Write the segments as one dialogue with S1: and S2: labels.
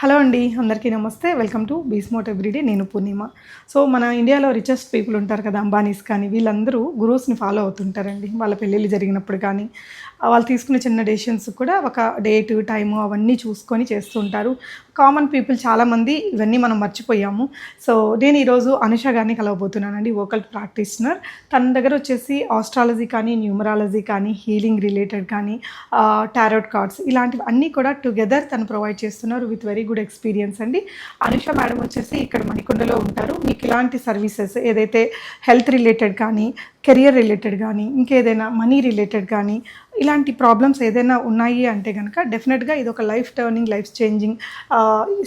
S1: Hello అండి అందరికీ నమస్తే. వెల్కమ్ టు బీస్మోట్ ఎవ్రీడే నేను పూర్ణిమ. సో మన ఇండియాలో రిచెస్ట్ పీపుల్ ఉంటారు కదా అంబానీస్ కానీ వీళ్ళందరూ గురువుస్ని ఫాలో అవుతుంటారండి. వాళ్ళ పెళ్ళిళ్ళు జరిగినప్పుడు కానీ వాళ్ళు తీసుకునే చిన్న డెసిషన్స్ కూడా ఒక డేట్ టైము అవన్నీ చూసుకొని చేస్తుంటారు కామన్ పీపుల్ చాలామంది ఇవన్నీ మనం మర్చిపోయాము. సో నేను ఈరోజు అనుష గారిని కలవబోతున్నానండి వోకల్ ప్రాక్టీషనర్ తన దగ్గర వచ్చేసి ఆస్ట్రాలజీ కానీ న్యూమరాలజీ కానీ హీలింగ్ రిలేటెడ్ కానీ టారోట్ కార్డ్స్ ఇలాంటివి అన్నీ కూడా టుగెదర్ తను ప్రొవైడ్ చేస్తున్నారు విత్ వెరీ గుడ్ ఎక్స్పీరియన్స్ అండి. అనుష మేడం వచ్చేసి ఇక్కడ మణికొండలో ఉంటారు. మీకు ఇలాంటి సర్వీసెస్ ఏదైతే హెల్త్ రిలేటెడ్ కానీ కెరియర్ రిలేటెడ్ కానీ ఇంకేదైనా మనీ రిలేటెడ్ కానీ ఇలాంటి ప్రాబ్లమ్స్ ఏదైనా ఉన్నాయి అంటే కనుక డెఫినెట్గా ఇది ఒక life turning life changing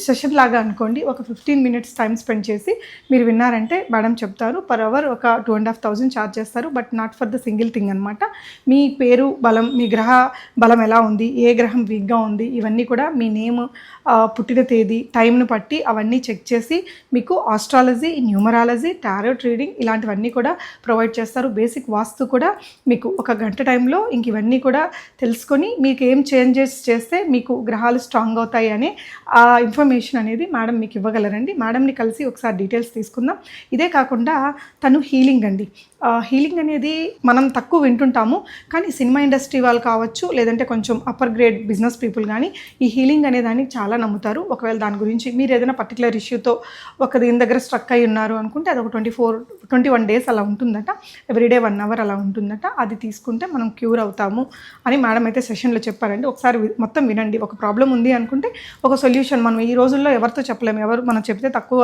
S1: session లాగా అనుకోండి. ఒక ఫిఫ్టీన్ మినిట్స్ టైం స్పెండ్ చేసి మీరు విన్నారంటే మేడం చెప్తారు పర్ అవర్ ఒక two and half thousand charge చేస్తారు but not for the single thing అనమాట మీ పేరు బలం మీ గ్రహ బలం ఎలా ఉంది ఏ గ్రహం వీక్గా ఉంది ఇవన్నీ కూడా మీ నేమ్ పుట్టిన తేదీ టైంను బట్టి అవన్నీ చెక్ చేసి మీకు ఆస్ట్రాలజీ న్యూమరాలజీ టారోట్ రీడింగ్ ఇలాంటివన్నీ కూడా ప్రొవైడ్ చేస్తారు. బేసిక్ వాస్తు కూడా మీకు ఒక గంట టైంలో ఇంక ఇవన్నీ కూడా తెలుసుకొని మీకు ఏం చేంజెస్ చేస్తే మీకు గ్రహాలు స్ట్రాంగ్ అవుతాయి అనే ఆ ఇన్ఫర్మేషన్ అనేది మేడం మీకు ఇవ్వగలరండి. మేడంని కలిసి ఒకసారి డీటెయిల్స్ తీసుకుందాం. ఇదే కాకుండా తను హీలింగ్ అండి. హీలింగ్ అనేది మనం తక్కువ వింటుంటాము కానీ సినిమా ఇండస్ట్రీ వాళ్ళు కావచ్చు లేదంటే కొంచెం అప్పర్ గ్రేడ్ బిజినెస్ పీపుల్ కానీ ఈ హీలింగ్ అనే దాన్ని చాలా నమ్ముతారు. ఒకవేళ దాని గురించి మీరు ఏదైనా పర్టికులర్ ఇష్యూతో ఒక దీని దగ్గర స్ట్రక్ అయి ఉన్నారు అనుకుంటే అది ఒక twenty four twenty one days అలా ఉంటుందట. ఎవ్రీడే వన్ అవర్ అలా ఉంటుందట. అది తీసుకుంటే మనం క్యూర్ అవుతాము అని మేడం అయితే సెషన్లో చెప్పారండి. ఒకసారి మొత్తం వినండి. ఒక ప్రాబ్లం ఉంది అనుకుంటే ఒక సొల్యూషన్ మనం ఈ రోజుల్లో ఎవరితో చెప్పలేము. ఎవరు మనం చెప్తే తక్కువ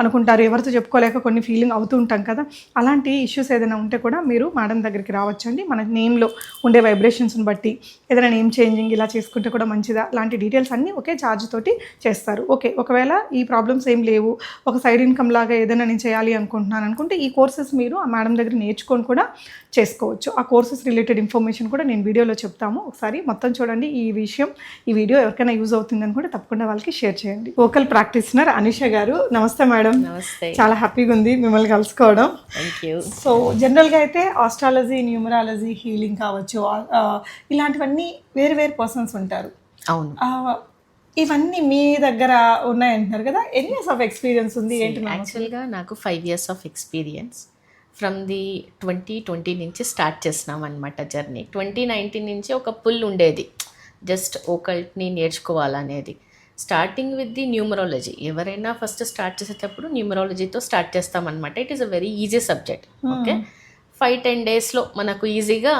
S1: అనుకుంటారు ఎవరితో చెప్పుకోలేక కొన్ని ఫీలింగ్ అవుతూ ఉంటాం కదా. అలాంటి ఇష్యూస్ ఏదైనా ఉంటే కూడా మీరు మేడం దగ్గరికి రావచ్చండి. మన నేమ్లో ఉండే వైబ్రేషన్స్ని బట్టి ఏదైనా నేమ్ చేంజింగ్ ఇలా చేసుకుంటే కూడా మంచిదా? లాంటి డీటెయిల్స్ అన్నీ ఒకే ఛార్జ్ తోటి చేస్తారు. ఓకే ఒకవేళ ఈ ప్రాబ్లమ్స్ ఏం లేవు ఒక సైడ్ ఇన్కమ్ లాగా ఏదైనా నేను చేయాలి అనుకుంటున్నాను అనుకుంటే ఈ కోర్సెస్ మీరు ఆ మేడం దగ్గర నేర్చుకొని కూడా చేసుకోవచ్చు. ఆ కోర్సెస్ రిలేటెడ్ ఇన్ఫర్మేషన్ కూడా నేను వీడియోలో చెప్తాము. ఒకసారి మొత్తం చూడండి ఈ విషయం. ఈ వీడియో ఎవరికైనా యూజ్ అవుతుందని కూడా తప్పకుండా వాళ్ళకి షేర్ చేయండి. వోకల్ ప్రాక్టీషనర్ అనిష గారు నమస్తే మేడం.
S2: నమస్తే.
S1: చాలా హ్యాపీగా ఉంది మిమ్మల్ని కలుసుకోవడం. సో జనరల్గా అయితే ఆస్ట్రాలజీ న్యూమరాలజీ హీలింగ్ కావచ్చు ఇలాంటివన్నీ వేరు వేరు పర్సన్స్ ఉంటారు.
S2: అవును.
S1: ఇవన్నీ మీ దగ్గర ఉన్నాయంటున్నారు కదా. ఎన్ని ఇయర్స్ ఆఫ్ ఎక్స్పీరియన్స్ ఉంది? ఏంటి
S2: యాక్చువల్గా నాకు five years of experience from the twenty twenty నుంచి స్టార్ట్ చేసినాం అనమాట జర్నీ ట్వంటీ నైన్టీన్ నుంచి ఒక పుల్ ఉండేది. జస్ట్ ఒకల్ట్ని నేర్చుకోవాలనేది. స్టార్టింగ్ విత్ ది న్యూమరాలజీ ఎవరైనా ఫస్ట్ స్టార్ట్ చేసేటప్పుడు న్యూమరాలజీతో స్టార్ట్ చేస్తామన్నమాట. It is a very easy subject okay five ten డేస్లో మనకు ఈజీగా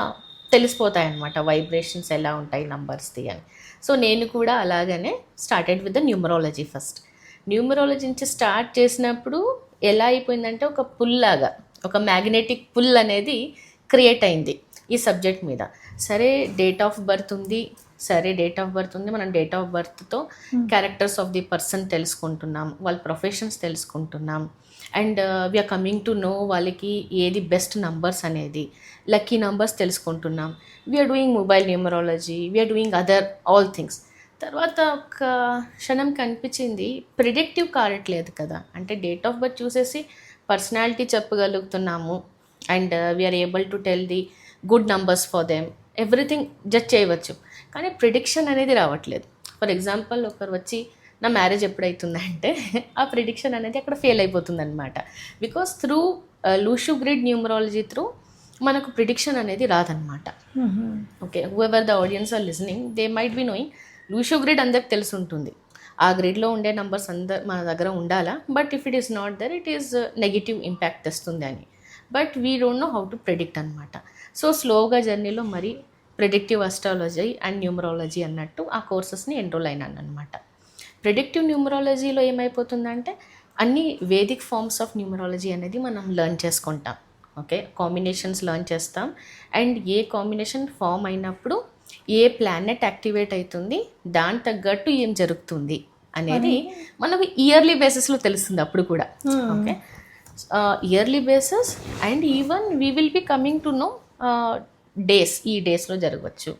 S2: తెలిసిపోతాయి అనమాట వైబ్రేషన్స్ ఎలా ఉంటాయి నంబర్స్ది అని. సో నేను కూడా అలాగనే started with the numerology first numerology నుంచి స్టార్ట్ చేసినప్పుడు ఎలా అయిపోయిందంటే ఒక పుల్ లాగా. ఒక మ్యాగ్నెటిక్ పుల్ అనేది క్రియేట్ అయింది ఈ సబ్జెక్ట్ మీద. సరే డేట్ ఆఫ్ బర్త్ ఉంది. సరే డేట్ ఆఫ్ బర్త్ ఉంది. మనం డేట్ ఆఫ్ బర్త్తో క్యారెక్టర్స్ ఆఫ్ ది పర్సన్ తెలుసుకుంటున్నాం. వాళ్ళ ప్రొఫెషన్స్ తెలుసుకుంటున్నాం. And we are coming to know వాళ్ళకి ఏది బెస్ట్ నంబర్స్ అనేది లక్కీ నంబర్స్ తెలుసుకుంటున్నాం. We are doing mobile numerology we are doing other all things తర్వాత ఒక క్షణం కనిపించింది. ప్రిడిక్టివ్ కారట్లేదు కదా. అంటే డేట్ ఆఫ్ బర్త్ చూసేసి personality చెప్పగలుగుతున్నాము. And we are able to tell the good numbers for them everything judge చేయవచ్చు. కానీ ప్రిడిక్షన్ అనేది రావట్లేదు. ఫర్ ఎగ్జాంపుల్ ఒకరు వచ్చి నా మ్యారేజ్ ఎప్పుడైతుందంటే ఆ ప్రిడిక్షన్ అనేది అక్కడ ఫెయిల్ అయిపోతుంది అనమాట because through Lo Shu grid numerology through మనకు ప్రిడిక్షన్ అనేది రాదనమాట okay whoever the audience are listening they might be knowing Lo Shu grid అందరికి తెలిసి ఉంటుంది ఆ గ్రిడ్లో ఉండే నంబర్స్ అందరు మన దగ్గర ఉండాలా? But if it is not there it is negative impact తెస్తుంది అని but we don't know how to predict అనమాట సో స్లోగా జర్నీలో మరి ప్రిడిక్టివ్ అస్ట్రాలజీ అండ్ న్యూమరాలజీ అన్నట్టు ఆ కోర్సెస్ని ఎన్రోల్ అయినాను అనమాట ప్రిడిక్టివ్ న్యూమరాలజీలో ఏమైపోతుందంటే అన్ని వేదిక్ ఫార్మ్స్ ఆఫ్ న్యూమరాలజీ అనేది మనం లెర్న్ చేసుకుంటాం. ఓకే కాంబినేషన్స్ లెర్న్ చేస్తాం. అండ్ ఏ కాంబినేషన్ ఫామ్ అయినప్పుడు ఏ ప్లానెట్ యాక్టివేట్ అవుతుంది దాని తగ్గట్టు ఏం జరుగుతుంది అనేది మనకు ఇయర్లీ బేసిస్లో తెలుస్తుంది అప్పుడు కూడా. Okay yearly basis and even we will be coming to know days ఈ డేస్లో జరగవచ్చు.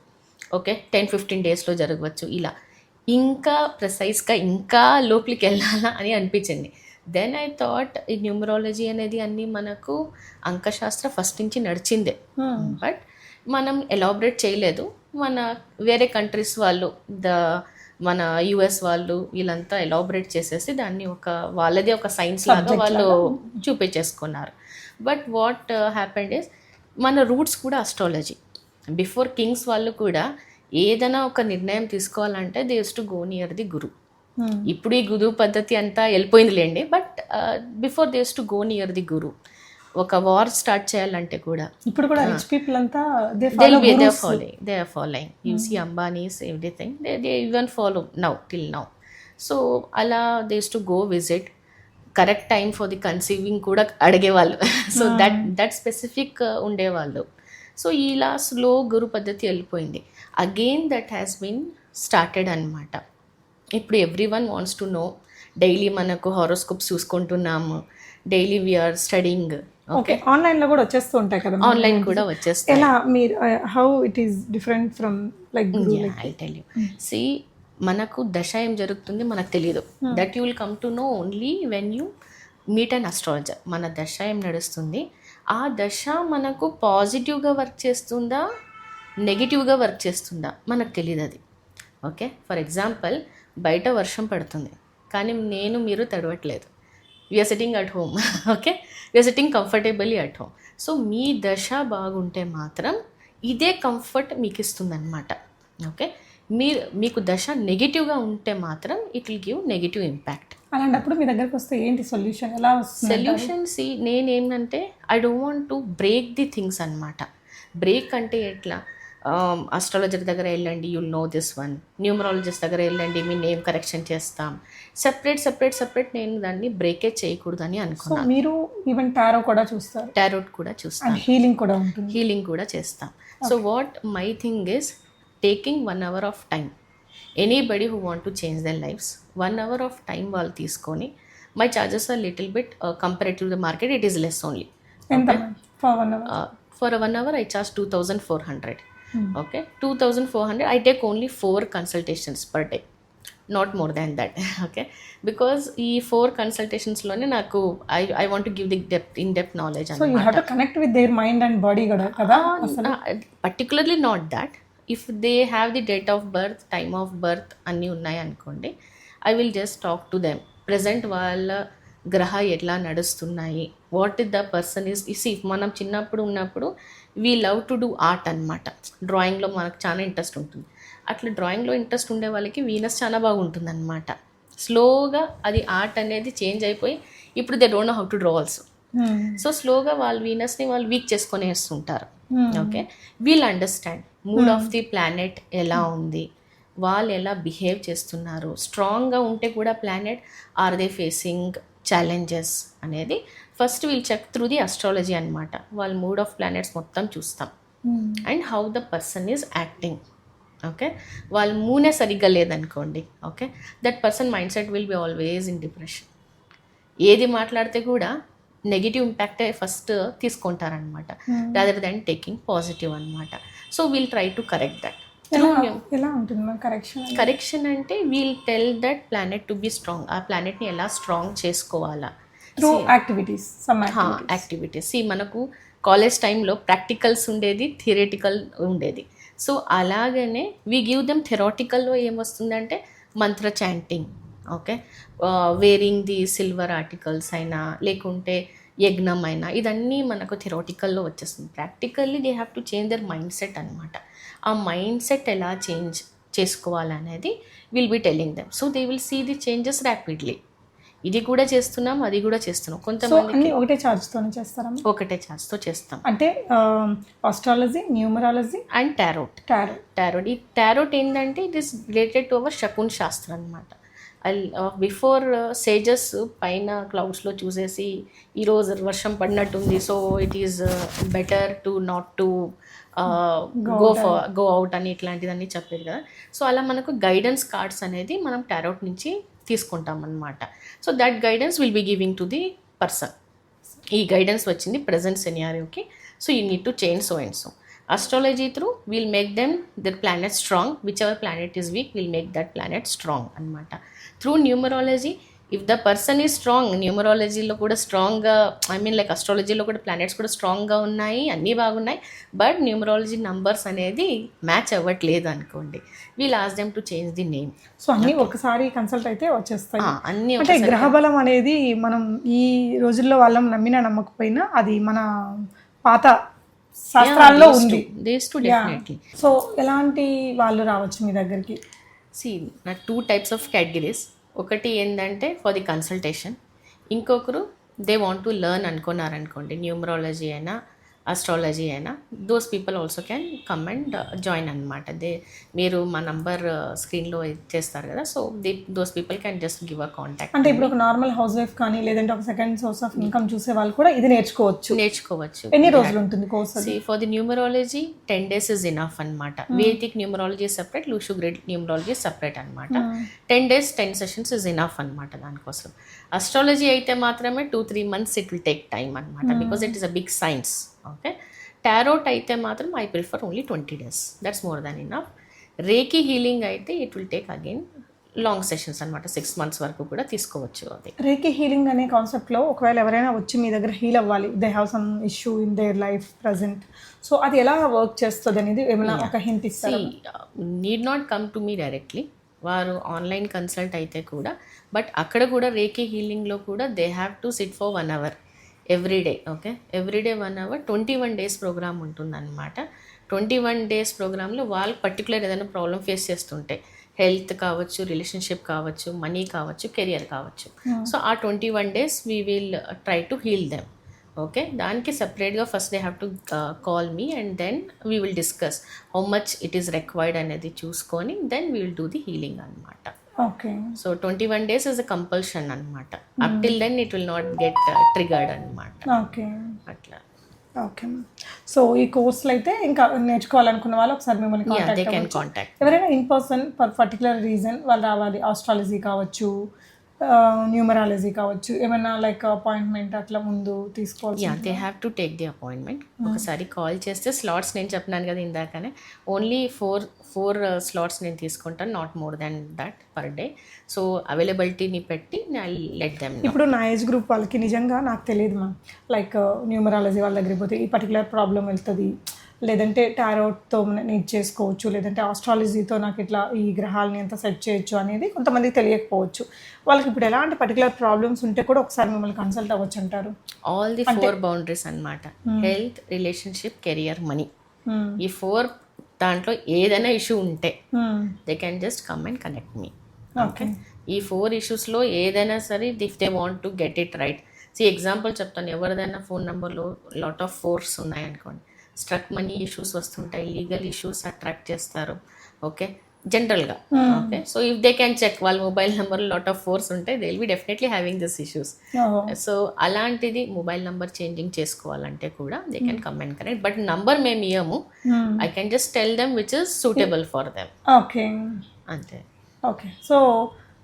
S2: ఓకే టెన్ ఫిఫ్టీన్ డేస్లో జరగవచ్చు. ఇలా ఇంకా ప్రిసైజ్గా ఇంకా లోపలికి వెళ్ళాలా అని అనిపించింది. దెన్ ఐ థాట్ ఈ న్యూమరాలజీ అనేది అన్నీ మనకు అంకశాస్త్ర ఫస్ట్ నుంచి నడిచిందే. బట్ మనం ఎలాబరేట్ చేయలేదు. మన వేరే కంట్రీస్ వాళ్ళు ద మన యుఎస్ వాళ్ళు వీళ్ళంతా ఎలాబరేట్ చేసేసి దాన్ని ఒక వాళ్ళది ఒక సైన్స్ లాగా వాళ్ళు చూపించేసుకున్నారు. బట్ వాట్ హ్యాపెండ్ ఇస్ మన రూట్స్ కూడా అస్ట్రాలజీ బిఫోర్ కింగ్స్ వాళ్ళు కూడా ఏదైనా ఒక నిర్ణయం తీసుకోవాలంటే days to go near the guru. ఇప్పుడు ఈ గురు పద్ధతి అంతా వెళ్ళిపోయిందిలేండి but before days to go near the guru ఒక వార్ స్టార్ట్ చేయాలంటే కూడా.
S1: ఇప్పుడు కూడా రిచ్ పీపుల్ అంతా they follow
S2: they're following they are following. You see ambani's everything. They, they even follow now till now. So అలా used to go visit. Correct time for the conceiving కూడా అడిగేవాళ్ళు. So that that specific ఉండేవాళ్ళు. So ఇలా slow గురు పద్ధతి వెళ్ళిపోయింది. Again that has been started అనమాట ఇప్పుడు every one wants to know daily మనకు హారోస్కోప్స్ చూసుకుంటున్నాము. డైలీ వీఆర్ స్టడింగ్
S1: ఓకే ఆన్లైన్లో కూడా వచ్చేస్తూ ఉంటాయి కదా
S2: ఆన్లైన్ కూడా వచ్చేస్తాయి.
S1: ఎలా? మీరు how it is different from like
S2: I tell you see మనకు దశ ఏం జరుగుతుంది మనకు తెలియదు that you will come to know only when you meet and astrologer మన దశ ఏం నడుస్తుంది? ఆ దశ మనకు పాజిటివ్గా వర్క్ చేస్తుందా? నెగిటివ్గా వర్క్ చేస్తుందా? మనకు తెలియదు అది. ఓకే ఫర్ ఎగ్జాంపుల్ బయట వర్షం పడుతుంది. కానీ నేను మీరు తడవట్లేదు. We're sitting at home okay we're sitting comfortably at home so మీ దశ బాగుంటే మాత్రం ఇదే కంఫర్ట్ మీకు ఇస్తుందన్నమాట ఓకే మీరు మీకు దశ నెగిటివ్గా ఉంటే మాత్రం it will give negative impact
S1: అలాంటప్పుడు మీ దగ్గరకు వస్తే ఏంటి సొల్యూషన్ ఎలా వస్తుంది
S2: సొల్యూషన్స్ నేనేంటంటే I don't want to break the things అనమాట బ్రేక్ అంటే ఎట్లా? అస్ట్రాలజర్ దగ్గర వెళ్ళండి you'll know this one numerologist దగ్గర వెళ్ళండి మీ నేమ్ కరెక్షన్ చేస్తాం. సెపరేట్ సెపరేట్ సెపరేట్ నేను దాన్ని బ్రేకే చేయకూడదని అనుకున్నాను
S1: మీరు ఈవెన్ టారో కూడా చూస్తారు.
S2: టారోట్ కూడా చూస్తాను
S1: అండ్ హీలింగ్ కూడా ఉంటుంది.
S2: హీలింగ్ కూడా చేస్తాం. So what my thing is taking one hour of time anybody who want to change their lives one hour of time వాళ్ళు తీసుకొని my charges are little bit comparative the market it is less only
S1: ఎంత for one hour
S2: for one hour I charge two thousand four hundred okay two thousand four hundred I take only four consultations per day not more than that okay because ఈ four కన్సల్టేషన్స్లోనే నాకు I I want give the depth in depth knowledge
S1: connect with their mind and body కదా
S2: particularly not that if they have the date of birth time of birth అన్నీ ఉన్నాయి అనుకోండి I will just talk to them present వాళ్ళ గ్రహ ఎట్లా నడుస్తున్నాయి? What is the person is ఇసి మనం చిన్నప్పుడు ఉన్నప్పుడు we love to do art అనమాట డ్రాయింగ్లో మనకు చాలా ఇంట్రెస్ట్ ఉంటుంది. అట్లా డ్రాయింగ్లో ఇంట్రెస్ట్ ఉండే వాళ్ళకి వీనస్ చాలా బాగుంటుంది అనమాట స్లోగా అది ఆర్ట్ అనేది చేంజ్ అయిపోయి ఇప్పుడు they don't know how to draw also
S1: Hmm.
S2: So స్లోగా వాళ్ళు వీనస్ని వాళ్ళు వీక్ చేసుకొని వేస్తుంటారు. Okay we'll understand mood of the planet ఎలా ఉంది? వాళ్ళు ఎలా బిహేవ్ చేస్తున్నారు? స్ట్రాంగ్గా ఉంటే కూడా planet are they facing challenges అనేది first we'll check through the astrology అనమాట వాళ్ళ మూడ్ ఆఫ్ ప్లానెట్స్ మొత్తం చూస్తాం. And how the person is acting okay వాళ్ళ మూనే సరిగ్గా లేదనుకోండి. Okay that person mind set will be always in depression ఏది మాట్లాడితే కూడా నెగిటివ్ ఇంపాక్టే ఫస్ట్ తీసుకుంటారనమాట రాదర్ దాన్ టేకింగ్ పాజిటివ్ అనమాట so we'll try to correct that
S1: ఎలా ఉంటుంది కరెక్షన్
S2: కరెక్షన్ అంటే we'll tell that planet to be strong ఆ ప్లానెట్ని ఎలా స్ట్రాంగ్ చేసుకోవాలా?
S1: త్రూ యాక్టివిటీస్
S2: యాక్టివిటీస్ ఈ మనకు కాలేజ్ టైంలో ప్రాక్టికల్స్ ఉండేది థియరేటికల్ ఉండేది. సో అలాగనే వి గివ్ దెమ్ థెరాటికల్లో ఏమొస్తుందంటే మంత్ర chanting okay wearing the silver articles అయినా లేకుంటే యజ్ఞం అయినా ఇదన్నీ మనకు థెరాటికల్లో వచ్చేస్తుంది. Practically they have to change their mind set అనమాట ఆ మైండ్ సెట్ ఎలా చేంజ్ చేసుకోవాలనేది will be telling them so they will see the changes rapidly ఇది కూడా చేస్తున్నాం అది కూడా చేస్తున్నాం. కొంతమంది
S1: ఒకటే charge తోనే చేస్తారా?
S2: ఒకటే ఛాన్స్తో చేస్తాం.
S1: అంటే astrology numerology
S2: and tarot
S1: tarot
S2: tarot ఈ టారోట్ ఏంటంటే it is related to our శకున్ శాస్త్రం అనమాట బిఫోర్ సేజెస్ పైన క్లౌడ్స్లో చూసేసి ఈరోజు వర్షం పడినట్టుంది so it is better to not to go for go out అని. ఇట్లాంటిదన్నీ చెప్పారు కదా. సో అలా మనకు గైడెన్స్ కార్డ్స్ అనేది మనం టారోట్ నుంచి తీసుకుంటాం అనమాట so that guidance will be giving to the person ఈ గైడెన్స్ వచ్చింది present సెనియారియోకి so you need to change so and so astrology through will make them their planet strong whichever planet is weak will make that planet strong అనమాట through numerology if the person ఈ strong న్యూమరాలజీలో కూడా స్ట్రాంగ్గా I mean like అస్ట్రాలజీలో కూడా planets కూడా స్ట్రాంగ్గా ఉన్నాయి అన్నీ బాగున్నాయి బట్ న్యూమరాలజీ నంబర్స్ అనేది మ్యాచ్ అవ్వట్లేదు అనుకోండి. We last them to change the name
S1: so అన్నీ ఒకసారి కన్సల్ట్ అయితే వచ్చేస్తాయి.
S2: అన్నీ
S1: అంటే గ్రహబలం అనేది మనం ఈ రోజుల్లో వాళ్ళం నమ్మినా నమ్మకపోయినా అది మన పాత శాస్త్రాల్లో ఉంది. సో ఎలాంటి వాళ్ళు రావచ్చు మీ దగ్గరికి?
S2: సి నా టూ టైప్స్ ఆఫ్ కేటగిరీస్ ఒకటి ఏంటంటే ఫర్ ది కన్సల్టేషన్ ఇంకొకరు దే వాంట్ టు లెర్న్ అనుకున్నారనుకోండి న్యూమరాలజీ అయినా అస్ట్రాలజీ అయినా those people also can come and join అనమాట దే మీరు మా నంబర్ స్క్రీన్లో చేస్తారు కదా so they those people can just give a contact
S1: అంటే ఇప్పుడు ఒక నార్మల్ హౌస్ వైఫ్ కానీ లేదంటే ఒక సెకండ్ సోర్స్ ఆఫ్ ఇన్కమ్ చూసే వాళ్ళు కూడా ఇది నేర్చుకోవచ్చు.
S2: నేర్చుకోవచ్చు.
S1: ఎన్ని రోజులు ఉంటుంది course
S2: for the numerology, 10 days is enough అనమాట vedic numerology separate Lo Shu grade numerology separate అనమాట ten days ten sessions is enough అనమాట దానికోసం. అస్ట్రాలజీ అయితే మాత్రమే two three months it will take time అనమాట because it is a big science okay tarot అయితే మాత్రం I prefer only twenty days that's more than enough reiki healing అయితే it will take again long sessions అనమాట six months వరకు కూడా తీసుకోవచ్చు అది.
S1: రేకి healing అనే కాన్సెప్ట్లో ఒకవేళ ఎవరైనా వచ్చి మీ దగ్గర హీల్ అవ్వాలి. They have some issue in their life present so అది ఎలా వర్క్ చేస్తుంది అనేది ఏమైనా ఒక హింట్ ఇస్తారు?
S2: Need not come to me directly వారు ఆన్లైన్ కన్సల్ట్ అయితే కూడా బట్ అక్కడ కూడా రేకే హీలింగ్లో కూడా they have to sit for one hour everyday okay? Everyday one hour twenty one days programme ఉంటుందన్నమాట. ట్వంటీ వన్ డేస్ ప్రోగ్రాంలో వాళ్ళు పర్టికులర్ ఏదైనా ప్రాబ్లం ఫేస్ చేస్తుంటే హెల్త్ కావచ్చు రిలేషన్షిప్ కావచ్చు మనీ కావచ్చు కెరియర్ కావచ్చు. సో ఆ twenty one days we will try to heal them. Okay దానికి సపరేట్గా first they have to call me and then we will discuss how much it is required అనేది చూసుకొని then we will do the healing అనమాట
S1: okay
S2: so twenty one days is a compulsion అనమాట up till then it will not get triggered అనమాట
S1: okay
S2: అట్లా.
S1: Okay so ఈ కోర్సులు అయితే ఇంకా నేర్చుకోవాలనుకున్న వాళ్ళు ఒకసారి మిమ్మల్ని కాంటాక్ట్ ఎవరైనా in person per particular reason వాళ్ళు రావాలి. ఆస్ట్రాలజీ కావచ్చు న్యూమరాలజీ కావచ్చు. ఏమైనా లైక్ అపాయింట్మెంట్ అట్లా ముందు తీసుకోవాల్సి
S2: yeah they have to take the appointment ఒకసారి కాల్ చేస్తే స్లాట్స్ నేను చెప్పినాను కదా ఇందాకనే. ఓన్లీ ఫోర్ ఫోర్ స్లాట్స్ నేను తీసుకుంటాను not more than that per day so అవైలబిలిటీని పెట్టి లెట్ దెమ్
S1: ఇప్పుడు నా ఏజ్ గ్రూప్ వాళ్ళకి నిజంగా నాకు తెలియదు మ్యామ్ లైక్ న్యూమరాలజీ వాళ్ళ దగ్గరికి పోతే ఈ పర్టికులర్ ప్రాబ్లం వెళ్తుంది. లేదంటే టారోట్తో నేను చేసుకోవచ్చు లేదంటే ఆస్ట్రాలజీతో నాకు ఇట్లా ఈ గ్రహాలని ఎంత సెట్ చేయొచ్చు అనేది కొంతమందికి తెలియకపోవచ్చు. వాళ్ళకి ఇప్పుడు ఎలాంటి పర్టికులర్ ప్రాబ్లమ్స్ ఉంటే కూడా ఒకసారి మిమ్మల్ని కన్సల్ట్ అవ్వచ్చు అంటారు.
S2: ఆల్ ది ఫోర్ బౌండరీస్ అనమాట హెల్త్ రిలేషన్షిప్ కెరియర్ మనీ ఈ ఫోర్ దాంట్లో ఏదైనా ఇష్యూ ఉంటే they can just come and connect me
S1: okay
S2: ఈ ఫోర్ ఇష్యూస్లో ఏదైనా సరే if they want to get it right see example చెప్తాను. ఎవరిదైనా ఫోన్ నెంబర్లో లాట్ ఆఫ్ ఫోర్స్ ఉన్నాయనుకోండి. స్ట్రక్ మనీ ఇష్యూస్ వస్తుంటాయి లీగల్ ఇష్యూస్ అట్రాక్ట్ చేస్తారు. ఓకే? జనరల్గా. Okay? So if they can check వాళ్ళ మొబైల్ నెంబర్లో లాట్ ఆఫ్ ఫోర్స్ ఉంటాయి they will be definitely having this issues so అలాంటిది మొబైల్ నంబర్ చేంజింగ్ చేసుకోవాలంటే కూడా they can come and connect but number మేము ఇయ్యము. I can just tell them which is suitable for them
S1: okay
S2: అంతే.
S1: Okay so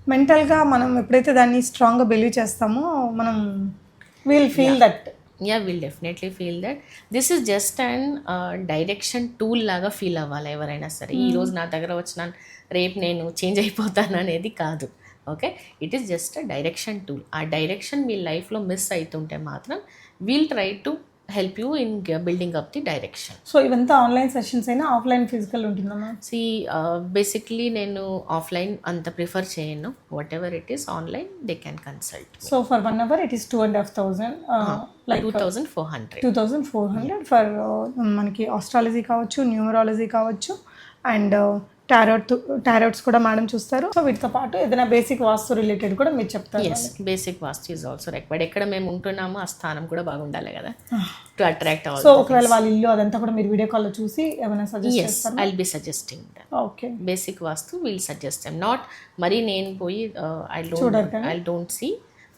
S1: మెంటల్గా మనం ఎప్పుడైతే దాన్ని స్ట్రాంగ్గా బిలీవ్ చేస్తామో మనం will feel that
S2: yeah will definitely feel that this is just and direction tool లాగా ఫీల్ అవ్వాలి ఎవరైనా సరే. ఈ రోజు నా దగ్గర వచ్చినాను రేపు నేను చేంజ్ అయిపోతాను అనేది కాదు. Okay it is just a direction tool ఆ డైరెక్షన్ మీ లైఫ్లో మిస్ అవుతుంటే మాత్రం we'll try to help you in building up the direction
S1: so ఇవంతా ఆన్లైన్ సెషన్స్ అయినా ఆఫ్లైన్ ఫిజికల్ ఉంటుందా
S2: సి బేసిక్లీ uh, నేను ఆఫ్లైన్ అంత ప్రిఫర్ చేయను. Whatever it is online they can consult
S1: so for one hour it is two and half thousand like
S2: two thousand four hundred
S1: two thousand four hundred for మనకి astrology కావచ్చు numerology కావచ్చు and tarot tarots కూడా madam చూస్తారు. So వీటితో పాటు ఏదైనా basic వాస్తు related కూడా మీరు చెప్తారు
S2: yes basic vastu is also required ఎక్కడ మేము ఉంటున్నామో ఆ స్థానం కూడా బాగుండాలి కదా టు అట్రాక్ట్ ఆల్
S1: సో ఒకవేళ వాళ్ళ ఇల్లు అదంతా కూడా మీరు వీడియో కాల్లో చూసి ఏమైనా suggest
S2: yes I be suggesting
S1: okay
S2: basic vastu will suggest not మరి నేను పోయి I don't? I don't see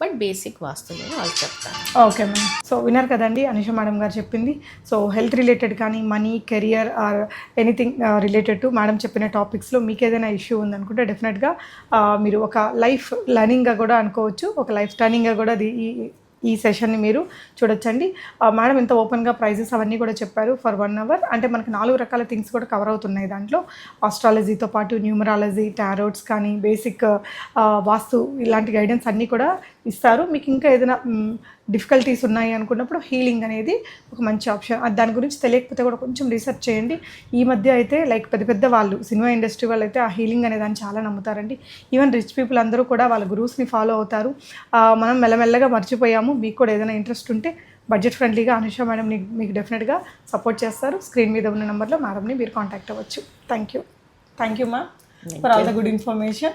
S2: but basic vastu నేను వాళ్ళు చెప్తాను
S1: ఓకే మ్యామ్. సో విన్నారు కదండి అనుష మేడం గారు చెప్పింది. సో హెల్త్ రిలేటెడ్ కానీ money career or anything related to madam చెప్పిన టాపిక్స్లో మీకు ఏదైనా ఇష్యూ ఉందనుకుంటే డెఫినెట్గా మీరు ఒక లైఫ్ లర్నింగ్గా కూడా అనుకోవచ్చు. ఒక లైఫ్ టర్నింగ్గా కూడా అది ఈ సెషన్ని మీరు చూడొచ్చండి. మేడం ఇంత ఓపెన్గా ప్రైజెస్ అవన్నీ కూడా చెప్పారు ఫర్ వన్ అవర్ అంటే మనకు నాలుగు రకాల థింగ్స్ కూడా కవర్ అవుతున్నాయి దాంట్లో. ఆస్ట్రాలజీతో పాటు న్యూమరాలజీ టారోట్స్ కానీ బేసిక్ వాస్తు ఇలాంటి గైడెన్స్ అన్నీ కూడా ఇస్తారు. మీకు ఇంకా ఏదైనా డిఫికల్టీస్ ఉన్నాయి అనుకున్నప్పుడు హీలింగ్ అనేది ఒక మంచి ఆప్షన్. దాని గురించి తెలియకపోతే కూడా కొంచెం రీసెర్చ్ చేయండి. ఈ మధ్య అయితే లైక్ పెద్ద పెద్ద వాళ్ళు సినిమా ఇండస్ట్రీ వాళ్ళు అయితే ఆ హీలింగ్ అనే దాన్ని చాలా నమ్ముతారండి. ఈవెన్ రిచ్ పీపుల్ అందరూ కూడా వాళ్ళ గురూస్ని ఫాలో అవుతారు. మనం మెల్లమెల్లగా మర్చిపోయాము. మీకు కూడా ఏదైనా ఇంట్రెస్ట్ ఉంటే బడ్జెట్ ఫ్రెండ్లీగా అనుష మేడం మీకు డెఫినెట్గా సపోర్ట్ చేస్తారు. స్క్రీన్ మీద ఉన్న నెంబర్లో మేడంని మీరు కాంటాక్ట్ అవ్వచ్చు. Thank you. Thank you ma'am for all the good information.